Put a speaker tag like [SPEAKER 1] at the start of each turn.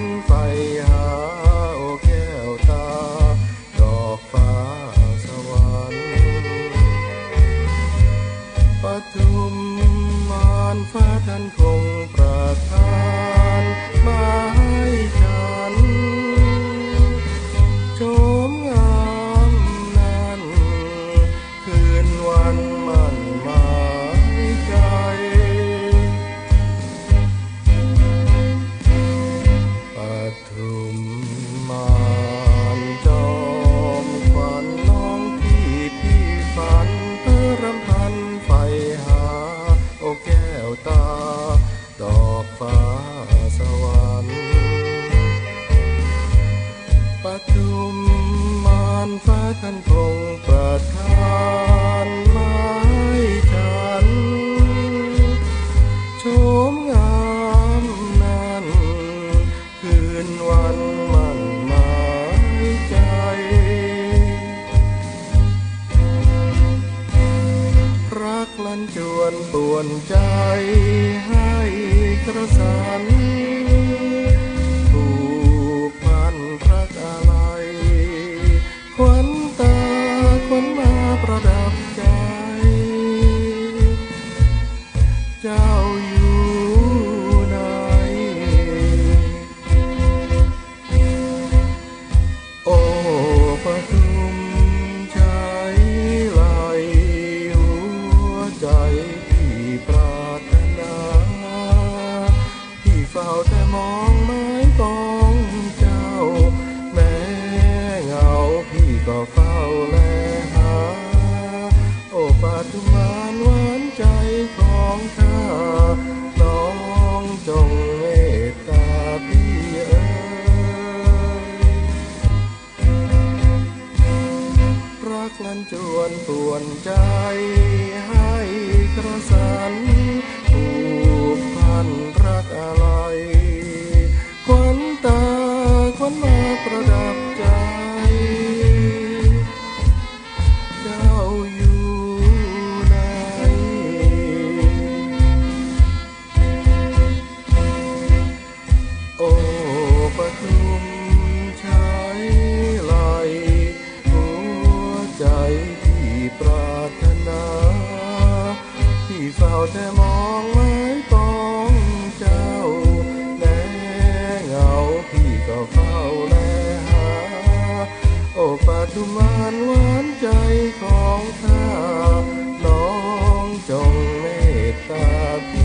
[SPEAKER 1] นไปหาโอแก้วตา ดอกฟ้าสวรรค์ปทุม ปทุมมานฟ้าท่านคงประทานไม้ฉันโฉมงามนั้นคืนวันมันหมายใจ รักลันจวนป่วนใจาแต่มองไม้ปองเจ้า แม้เหงาพี่ก็เฝ้าแลหา โอ้ปทุมานหวานใจของข้าน้องจงเมตตาพี่เอ๋ยรักลันจวนป่วนใจให้กระสั มาประดับใจ เจ้าอยู่ไหนโอ้ปทุมชายไหลหัวใจที่ปรารถนา ที่เฝ้าแต่มอง ทุมานหวานใจของข้าน้องจงเมตตา